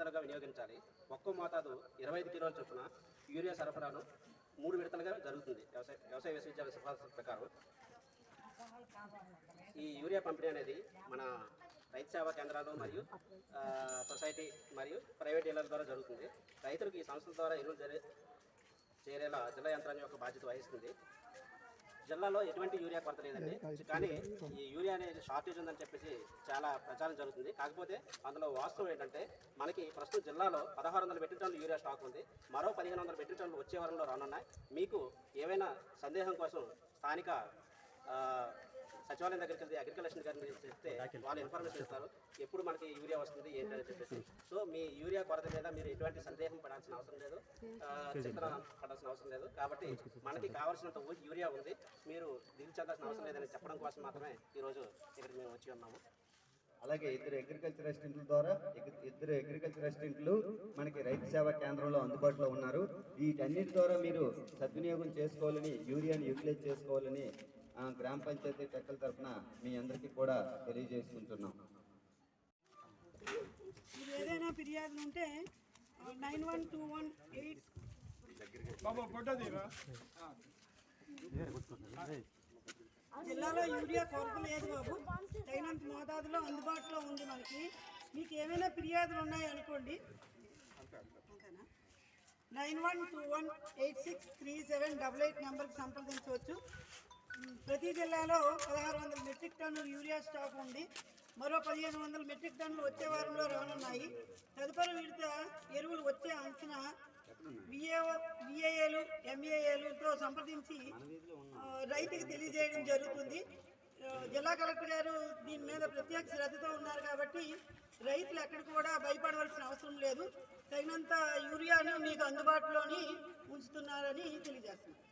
తరతరగా వినియోగించాలి. ఒక్కో మోతాదు ఇరవై ఐదు కిలోల చొప్పున యూరియా సరఫరాను మూడు విడతలుగా జరుగుతుంది. వ్యవసాయ వ్యవసాయ విశ్వవిద్యాలయ సిఫార్సు ప్రకారం. ఈ యూరియా పంపిణీ అనేది మన రైతు సేవా కేంద్రాలు మరియు సొసైటీ మరియు ప్రైవేట్ డీలర్ల ద్వారా జరుగుతుంది. రైతులకు ఈ సంస్థల ద్వారా ఎరువులు చేరేలా జిల్లా యంత్రాంగం యొక్క బాధ్యత వహిస్తుంది. జిల్లాలో ఎటువంటి యూరియా కొరత లేదండి. కానీ ఈ యూరియా అనేది షార్టేజ్ ఉందని చెప్పేసి చాలా ప్రచారం జరుగుతుంది. కాకపోతే అందులో వాస్తవం ఏంటంటే మనకి ప్రస్తుతం జిల్లాలో పదహారు వందల మెట్రిక్ టన్నుల యూరియా స్టాక్ ఉంది. మరో పదిహేను వందల మెట్రిక్ టన్నులు వచ్చే వారంలో రానున్నాయి. మీకు ఏవైనా సందేహం కోసం స్థానిక సచివాలయం దగ్గరికి వెళ్తే అగ్రికల్చర్ గారిని చెప్తే వాళ్ళు ఇన్ఫర్మేషన్ ఇస్తారు. ఎప్పుడు మనకి యూరియా వస్తుంది ఏంటని చెప్పేసి. సో మీ యూరియా కొరత మీద మీరు ఎటువంటి సందేహం పడాల్సిన అవసరం లేదు. చింతన పడాల్సిన అవసరం లేదు. కాబట్టి మనకి కావాల్సినంత యూరియా ఉంది. మీరు దిగులు చెందాల్సిన అవసరం లేదని చెప్పడం కోసం మాత్రమే ఈరోజు ఇక్కడికి మేము వచ్చి ఉన్నాము. అలాగే ఇద్దరు అగ్రికల్చర్ అసిస్టెంట్ల ద్వారా ఇద్దరు అగ్రికల్చర్ అసిస్టెంట్లు మనకి రైతు సేవా కేంద్రంలో అందుబాటులో ఉన్నారు. వీటన్నిటి ద్వారా మీరు సద్వినియోగం చేసుకోవాలని యూరియాని యూటిలైజ్ చేసుకోవాలని గ్రామ పంచాయతీ టెక్కల తరఫున మీ అందరికీ కూడా తెలియజేసుకుంటున్నాం. మీరు ఏదైనా ఫిర్యాదులు ఉంటే nine one two one eight జిల్లాలో యూరియా కొరత లేదు బాబు. తగినంత మోతాదులో అందుబాటులో ఉంది మనకి. మీకు ఏమైనా ఫిర్యాదులు ఉన్నాయనుకోండి అంతేనా nine one two one eight six three seven double eight నెంబర్కి సంప్రదించవచ్చు. ప్రతి జిల్లాలో పదహారు వందల మెట్రిక్ టన్నుల యూరియా స్టాక్ ఉంది. మరో పదిహేను వందల మెట్రిక్ టన్నులు వచ్చే వారంలో రానున్నాయి. తదుపరి విడత ఎరువులు వచ్చే అంచనా విఏఓ విఏఏలు ఎంఏఏలతో సంప్రదించి రైతుకి తెలియజేయడం జరుగుతుంది. జిల్లా కలెక్టర్ గారు దీని మీద ప్రత్యేక శ్రద్ధతో ఉన్నారు కాబట్టి రైతులు ఎక్కడికి కూడా భయపడవలసిన అవసరం లేదు. తగినంత యూరియాను మీకు అందుబాటులోని ఉంచుతున్నారని తెలియజేస్తున్నారు.